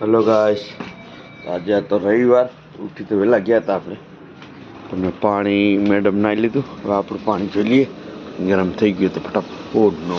Hello ગાઈશ આજે તો રવિવાર. ઉઠી તો વહેલા ગયા હતા આપણે. અને પાણી મેડમ નાઈ લીધું. હવે આપણું પાણી જોઈ લઈએ. ગરમ થઈ ગયું તો ફટાફટ. નો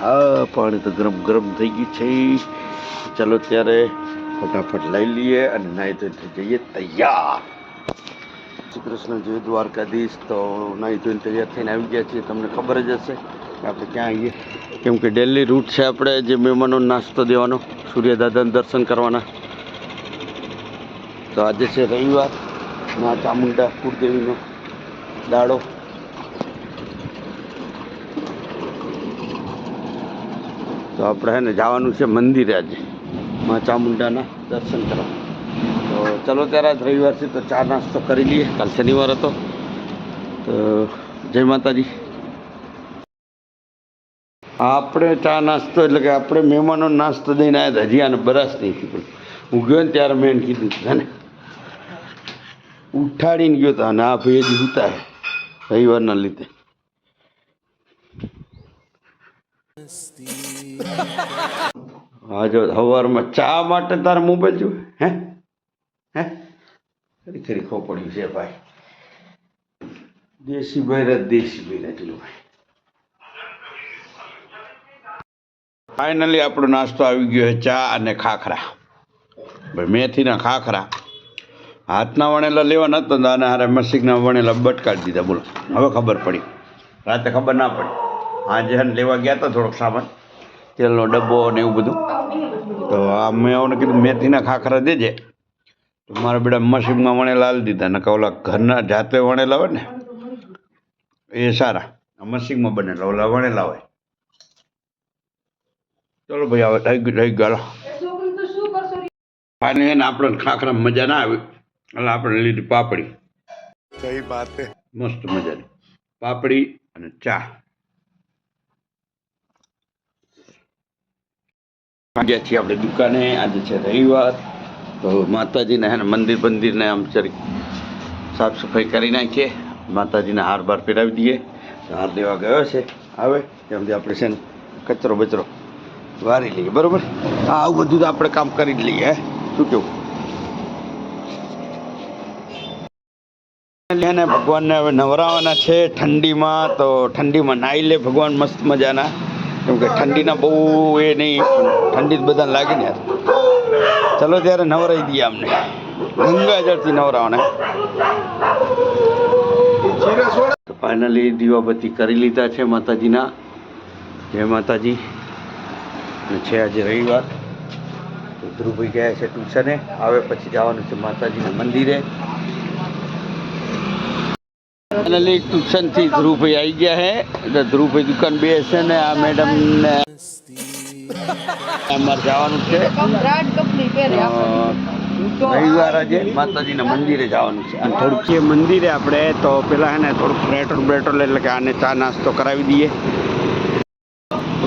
હા પાણી તો ગરમ ગરમ થઈ ગયું છે. ચાલો ત્યારે ફટાફટ લઈ લઈએ અને નાહી ધોઈને જઈએ તૈયાર. શ્રી કૃષ્ણ જય દ્વારકાધીશ. તો નાહી ધોઈને તૈયાર થઈને આવી ગયા છીએ. તમને ખબર જ હશે. આપણે ક્યાં આવીએ? કેમ કે ડેલી રૂટ છે આપણે જે મહેમાનો નાસ્તો દેવાનો, સૂર્યદાદાને દર્શન કરવાના. તો આજે છે રવિવાર મા ચામુંડા કુળદેવીનો દાડો. તો આપણે હે ને જવાનું છે મંદિરે આજે, મા ચામુંડાના દર્શન કરવા. તો ચલો ત્યારે આજ રવિવાર છે, તો ચા નાસ્તો કરી લઈએ. કાલ શનિવાર હતો. તો જય માતાજી. આપણે ચા નાસ્તો એટલે કે આપણે મહેમાનો નાસ્તો દઈને આવ્યા હતા. હજી આને બરાસ નહીં કીધું હું ગયો ને ત્યારે મેં કીધું હતું, ને ઉઠાડીને ગયો હતો અને આ ભાઈ હજી ઉતા રવિવારના લીધે. હા જો સવારમાં ચા માટે તારે મોબાઈલ જોવે? હે? હે? ખરી ખરી ખોપડ્યું છે ભાઈ. દેશી ભાઈ દેશી ભાઈ જોયું ભાઈ. ફાઇનલી આપણો નાસ્તો આવી ગયો છે ચા અને ખાખરા. ભાઈ, મેથીના ખાખરા. હાથના વણેલા લેવા નતો અને હારે મસીકના વણેલા બટકાડી દીધા, બોલો. હવે ખબર પડી. રાતે ખબર ના પડી. આજે હે લેવા ગયા હતા થોડોક સામાન. તેલનો ડબ્બો ને એવું બધું. તો આ મેં એને કીધું, મેથીના ખાખરા દેજે. તો મારા બેટા મશીનમાં વણેલા હાલી દીધા. ને ઓલા ઘરના જાતે વણેલા હોય ને, એ સારા. મસીકમાં બનેલા, ઓલા વણેલા હોય. ચલો ભાઈ હવે થઈ રહી ગયો અને એને આપણે ખાખરા મજા ના આવી એટલે આપણે લીધી પાપડી. સહી વાત મસ્ત મજાની. પાપડી અને ચા. ગયા છીએ આપણે દુકાને આજે છે રવિવાર. તો માતાજીને હે મંદિર બંદિરને આમ ચરી સાફ સફાઈ કરી નાખીએ. માતાજીને હાર બાર પહેરાવી દઈએ. હાર દેવા ગયો છે. આવે એમથી આપણે છે ને કચરો બચરો વારી લઈએ, બરોબર? હા, આવું બધું તો આપણે કામ કરી જ લઈએ શું કેવું? એને ભગવાનને હવે નવરાવાના છે ઠંડીમાં, તો ઠંડીમાં નાહી લે ભગવાન મસ્ત મજાના. કેમ કે ઠંડીના બહુ એ નહીં, ઠંડી બધાને લાગે ને યાર. ચલો ત્યારે નવરાઈ દઈએ અમને ગંગાજળથી નવરાવાના. ફાઇનલી દીવાબત્તી કરી લીધા છે માતાજીના. જય માતાજી. છે આજે રવિવાર. તો ધ્રુવભાઈ ગયા છે ટ્યુશને. આવે પછી જવાનું છે માતાજીના મંદિરે. ફાઇનલી ટ્યુશનથી ધ્રુવભાઈ આવી ગયા છે એટલે ધ્રુવભાઈ દુકાન બે હશે ને આ મેડમ ને અમારે જવાનું છે. રવિવાર આજે માતાજીના મંદિરે જવાનું છે. અને થોડુંક મંદિરે આપણે તો પેલા હે ને થોડુંક પેટ્રોલ પેટ્રોલ એટલે કે આને ચા નાસ્તો કરાવી દઈએ.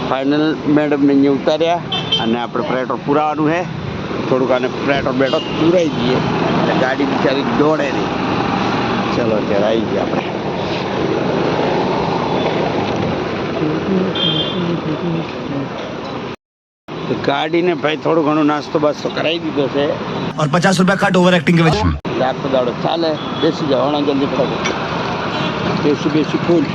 ફાઇનલ મેડમને અહીંયા ઉતાર્યા અને આપણે પેટ્રોલ પુરાવાનું છે. થોડુંક આને પેટ્રોલ બેટર પૂરાઈ દઈએ અને ગાડી બિચારી દોડે નહીં. ચલો અત્યારે આવી જઈએ આપણે. ગાડીને ભાઈ થોડું ઘણું નાસ્તો બાસ્તો કરાવી દીધો છે. और પચાસ રૂપિયા ખાટ ઓવર એક્ટિંગ રાત દાડો ચાલે. બેસી જાઓ હણા જલ્દી પડે બેસી બેસી ફૂલ.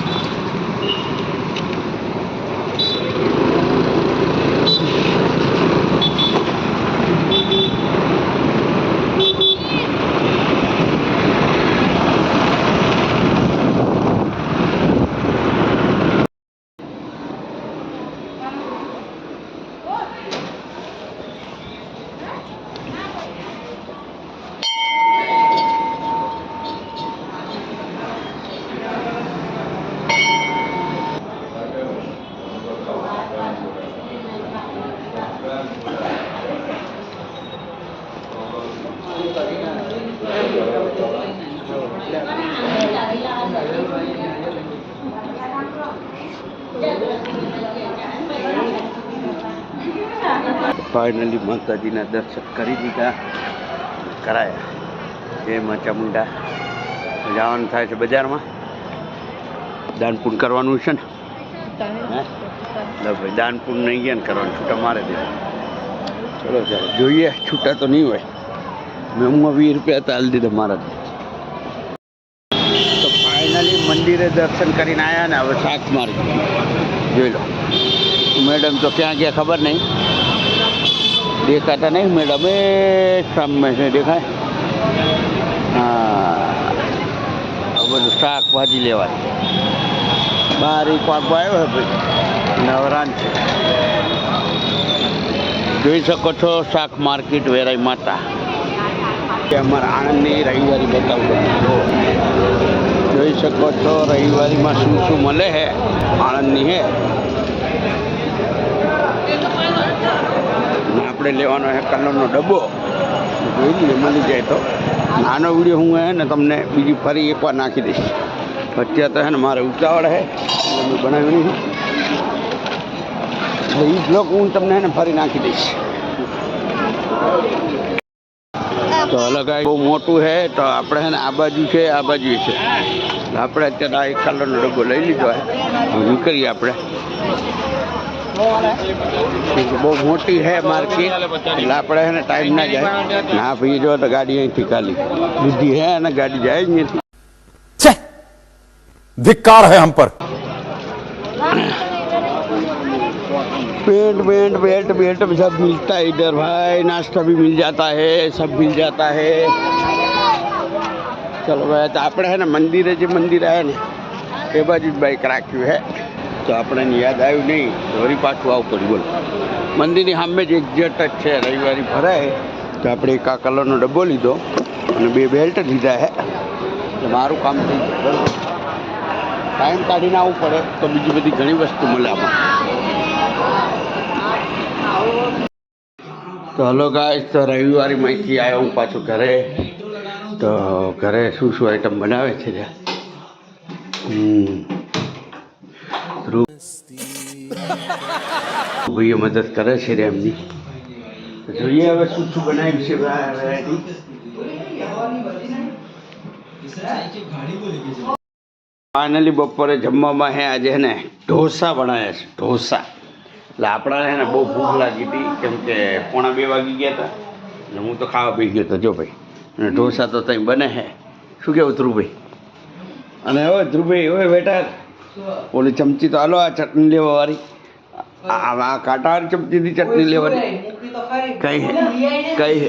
ફાઇનલી માતાજીના દર્શન કરી દીધા. કરાયા. જય મા ચામુંડા જવાનું થાય છે બજારમાં. દાન પુણ્ય કરવાનું છે ને? હે? ભાઈ, દાન પુણ્ય નહીં ગયા ને કરવાનું, છૂટા મારે દે. ચલો ચાલો, જોઈએ. છૂટા તો નહીં હોય. મેમમાં વીસ રૂપિયા તાલ દીધા મારા તો ફાઇનલી મંદિરે દર્શન કરીને આવ્યા ને, હવે સાત માર્કેટ જોઈ લો. મેડમ તો ક્યાં ગયા ખબર નહીં. દેખાતા નહીં, મેડમ. એ સામે દેખાય? હા. બધું શાકભાજી લેવાની બહાર એક પાકો આવ્યો ભાઈ. નવરાન છે. જોઈ શકો છો, શાક માર્કેટ વેરાઈ માતા. કે અમારા આણંદની રવિવારી બતાવું જોઈ શકો છો, રવિવારીમાં શું શું મળે છે? આણંદની હે અને આપણે લેવાનો છે કલરનો ડબ્બો. જોઈ મળી જાય તો. નાનો વીડિયો હું હે ને તમને બીજી ફરી એકવાર નાખી દઈશ. અત્યારે તો હે ને મારે ઉતાવળ હે મેં બનાવ્યું નહીં એટલે એ બ્લોક હું તમને એને ફરી નાખી દઈશ. તો અલગ આ બહુ મોટું છે તો આપણે હે ને આ બાજુ છે, આ બાજુ છે. આપણે અત્યારે આ એક કલરનો ડબ્બો લઈ લીધો હે. નીકળીએ આપણે. બહુ મોટી છે માર્કેટ એટલે આપણે હે ને ટાઈમ ના જાય ના ભાઈ જો તો ગાડી અહીંથી ખાલી બુદ્ધિ હે અને ગાડી જાય જ નથી छे धिक्कार है हम पर पेंट वेंट बेल्ट बेल्ट भी सब मिलता है इधर भाई नाश्ता भी मिल जाता है सब मिल जाता है ચલો ભાઈ તો આપણે હે ને મંદિરે જે મંદિર આવે ને એ બાજુ જ બાઈક રાખ્યું હે તો આપણે યાદ આવ્યું નહીં. વળી પાછું આવું પડ્યું. બોલો. મંદિરની સામે જ એક્ઝેટ જ છે, રવિવારે ભરાય. તો આપણે એક આ કલરનો ડબ્બો લીધો અને બે બેલ્ટ લીધા હે. તો મારું કામ થઈ ગયું. બરાબર ટાઈમ કાઢીને આવવું પડે તો બીજી બધી ઘણી વસ્તુ મળે આમાં. તો હલો ગાય તો રવિવારી માહિતી આવ્યો હું પાછું ઘરે. તો ઘરે શું શું આઈટમ બનાવે છે ત્યાં હમ. ભાઈએ મદદ કરે છે રે એમની. જોઈએ હવે શું શું બનાવ્યું છે. ફાઇનલી બપોરે જમવામાં હે, આજે ને ઢોસા બનાવ્યા છે, ઢોસા. એટલે આપણાને હે ને બહુ ભૂખ લાગી હતી, કેમ કે પોણા બે વાગી ગયા હતા. એટલે હું તો ખાવા પી ગયો હતો, જો ભાઈ. અને ઢોસા તો ત્યાં બને હે. શું કહેવું ધ્રુવભાઈ? અને હવે ધ્રુવભાઈ, હવે બેટા, ઓલી ચમચી તો હાલો આ ચટણી લેવા વાળી. આ કાટાર ચમચીની ચટણી લેવાની. કઈ હે કઈ હે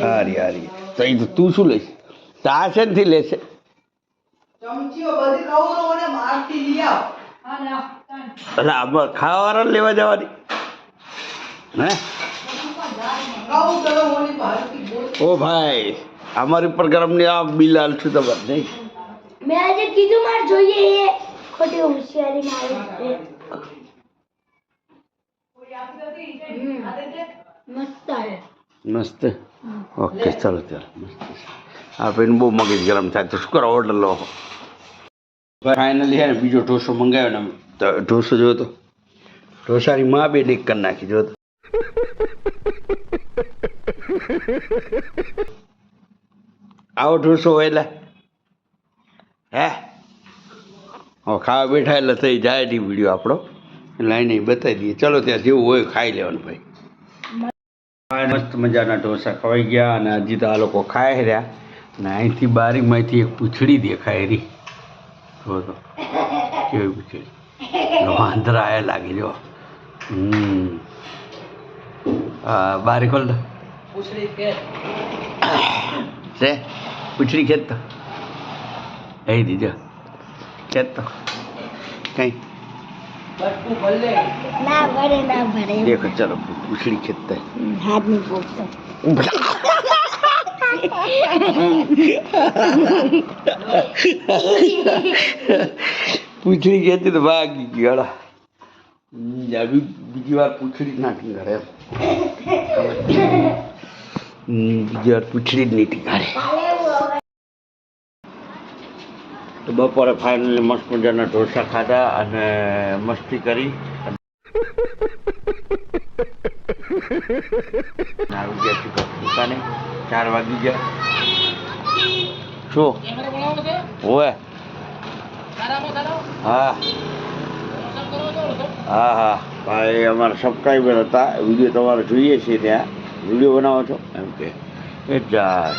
હારી હારી. તો એ તું શું લઈશ તો નથી લેશે આવ. એટલે આમાં ખાવાવાળા લેવા જવાની. હે? ઓ ભાઈ અમારી ઉપર ગરમની આ બિલ આલશું તમારે નહીં? મેં આજે કીધું મારે જોઈએ એ. ખોટી હોશિયારી મારે મસ્ત ઓકે ચાલો ચાલો આ ભાઈને બહુ મગજ ગરમ થાય તો શું કરો? ઓર્ડર લો. ફાઇનલી હે ને બીજો ઢોસો મંગાવ્યો ને ઢોસો જોયો તો. ઢોસાની માં બે ડીક કરી નાખી જો તો. આવો ઢોસો વહેલા હે? હવે ખાવા બેઠા એટલે થઈ જાય ડી વીડિયો આપણો. અહીં બતાવી દઈએ. ચલો ત્યાં જેવું હોય ખાઈ લેવાનું ભાઈ. મસ્ત મજાના ઢોસા ખવાઈ ગયા અને હજી તો આ લોકો ખાઈ રહ્યા. અને અહીંથી બારીમાંથી એક પૂંછડી દેખાય રહી. જો તો કેવી પૂછડી. વાંદરા એ લાગી જો. હમ. હા બારી ખોલ દો. પૂછડી ખેત. તો. પૂંછડી દીધો. ખેત તો. કઈ? બટકું ભલે ના ભરે ના ભરે દેખો ચલો પૂંછડી ખેંચતા હાથ નહીં પોકતો પૂંછડી ખેંચી તો ભાગી ગઈ હળા હમ, આવી બીજી વાર પૂંછડી જ નાખી ઘરે એમ હમ, બીજી વાર પૂંછડી જ નહીં ટીકાડે તો બપોરે ફાઇનલી મસ્ત મજાના ઢોસા ખાધા અને મસ્તી કરી. ચાર વાગી ગયા. શું? હોય હા. હા હા. ભાઈ, અમારા સબસ્ક્રાઈબર હતા. વીડિયો તમારે જોઈએ છે ત્યાં. વીડિયો બનાવો છો? એમ કે. એ જા